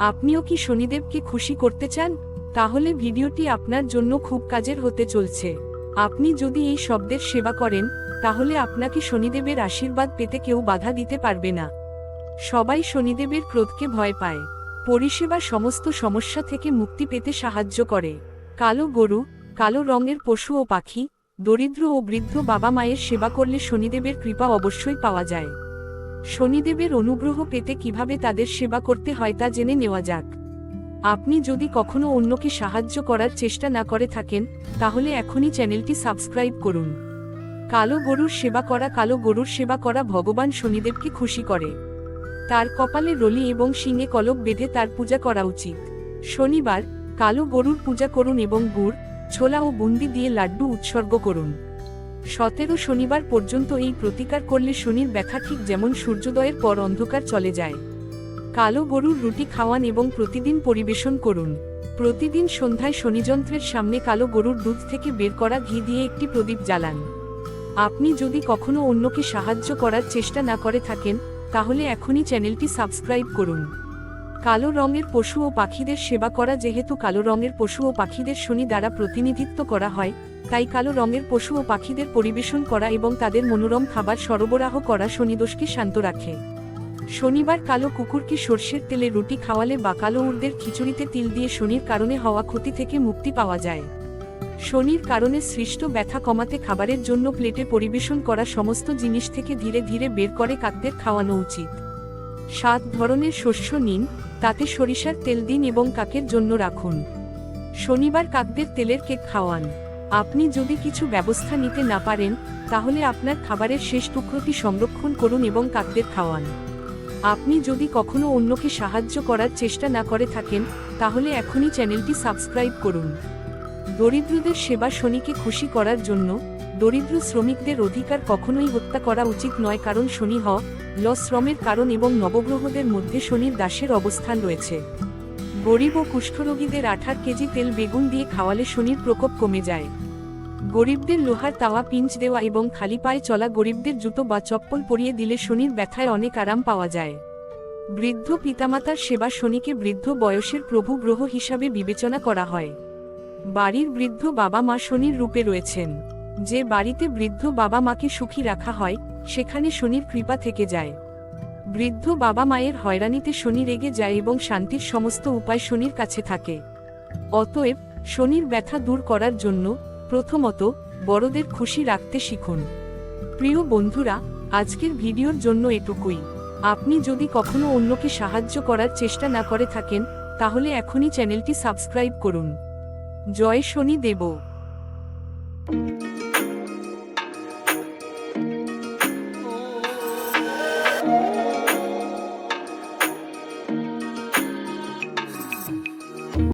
আপনিও কি শনিদেবকে খুশি করতে চান? তাহলে ভিডিওটি আপনার জন্য খুব কাজের হতে চলছে। আপনি যদি এই শব্দের সেবা করেন, তাহলে আপনাকে শনিদেবের আশীর্বাদ পেতে কেউ বাধা দিতে পারবে না। সবাই শনিদেবের ক্রোধকে ভয় পায়। পরিষেবা সমস্ত সমস্যা থেকে মুক্তি পেতে সাহায্য করে। কালো গরু, কালো রঙের পশু ও পাখি, দরিদ্র ও বৃদ্ধ বাবা মায়ের সেবা করলে শনিদেবের কৃপা অবশ্যই পাওয়া যায়। শনিদেবের অনুগ্রহ পেতে কীভাবে তাদের সেবা করতে হয় তা জেনে নেওয়া যাক। আপনি যদি কখনো অন্যকে সাহায্য করার চেষ্টা না করে থাকেন, তাহলে এখনই চ্যানেলটি সাবস্ক্রাইব করুন। কালো গরুর সেবা করা কালো গরুর সেবা করা ভগবান শনিদেবকে খুশি করে। তার কপালে রলি এবং শিঙে কলক বেঁধে তার পূজা করা উচিত। শনিবার, কালো গরুর পূজা করুন এবং গুড়, ছোলা ও বুন্দি দিয়ে লাড্ডু উৎসর্গ করুন। সতেরো শনিবার পর্যন্ত এই প্রতিকার করলে শনির ব্যথা ঠিক যেমন সূর্যোদয়ের পর অন্ধকার চলে যায়। কালো গরুর রুটি খাওয়ান এবং প্রতিদিন পরিবেশন করুন। প্রতিদিন সন্ধ্যায় শনিযন্ত্রের সামনে কালো গরুর দুধ থেকে বের করা ঘি দিয়ে একটি প্রদীপ জ্বালান। আপনি যদি কখনো অন্যকে সাহায্য করার চেষ্টা না করে থাকেন, তাহলে এখনই চ্যানেলটি সাবস্ক্রাইব করুন। কালো রঙের পশু ও পাখিদের সেবা করা, যেহেতু কালো রঙের পশু ও পাখিদের শনি দ্বারা প্রতিনিধিত্ব করা হয়, তাই কালো রঙের পশু ও পাখিদের পরিবেশন করা এবং তাদের মনোরম খাবার সরবরাহ করা শনিদোষকে শান্ত রাখে। শনিবার কালো কুকুরকে সর্ষের তেলে রুটি খাওয়ালে বা কালো উর্দের খিচুড়িতে তিল দিয়ে শনির কারণে হওয়া ক্ষতি থেকে মুক্তি পাওয়া যায়। শনির কারণে সৃষ্ট ব্যথা কমাতে খাবারের জন্য প্লেটে পরিবেশন করা সমস্ত জিনিস থেকে ধীরে ধীরে বের করে কাকদের খাওয়ানো উচিত। সাত ধরনের শস্য নিন, তাতে সরিষার তেল দিন এবং কাকের জন্য রাখুন। শনিবার কাকদের তেলের কেক খাওয়ান। আপনি যদি কিছু ব্যবস্থা নিতে না পারেন, তাহলে আপনার খাবারের শেষ টুকরোটি সংরক্ষণ করুন এবং কাকদের খাওয়ান। আপনি যদি কখনো অন্যকে সাহায্য করার চেষ্টা না করে থাকেন, তাহলে এখনই চ্যানেলটি সাবস্ক্রাইব করুন। দরিদ্রদের সেবা শনিকে খুশি করার জন্য দরিদ্র শ্রমিকদের অধিকার কখনোই হত্যা করা উচিত নয় কারণ শনি হ, ল শ্রমের কারণ এবং নবগ্রহদের মধ্যে শনির দাসের অবস্থান রয়েছে। গরিব ও কুষ্ঠরোগীদের আঠার কেজি তেল বেগুন দিয়ে খাওয়ালে শনির প্রকোপ কমে যায়। গরিবদের লোহার তাওয়া পিঞ্চ দেওয়া এবং খালি পায়ে চলা গরিবদের জুতো বা চপ্পল পরিয়ে দিলে শনির ব্যথায় অনেক আরাম পাওয়া যায়। বৃদ্ধ পিতামাতার সেবা শনিকে বৃদ্ধ বয়সের প্রভু গ্রহ হিসাবে বিবেচনা করা হয়। বাড়ির বৃদ্ধ বাবা মা শনির রূপে রয়েছেন। যে বাড়িতে বৃদ্ধ বাবা মাকে সুখী রাখা হয়, সেখানে শনির কৃপা থেকে যায়। বৃদ্ধ বাবা মায়ের হয়রানিতে শনি রেগে যায় এবং শান্তির সমস্ত উপায় শনির কাছে থাকে। অতএব, শনির ব্যথা দূর করার জন্য, প্রথমত, বড়দের খুশি রাখতে শিখুন। প্রিয় বন্ধুরা, আজকের ভিডিওর জন্য এটুকুই। আপনি যদি কখনো অন্যকে সাহায্য করার চেষ্টা না করে থাকেন, তাহলে এখনই চ্যানেলটি সাবস্ক্রাইব করুন। জয় শনি দেব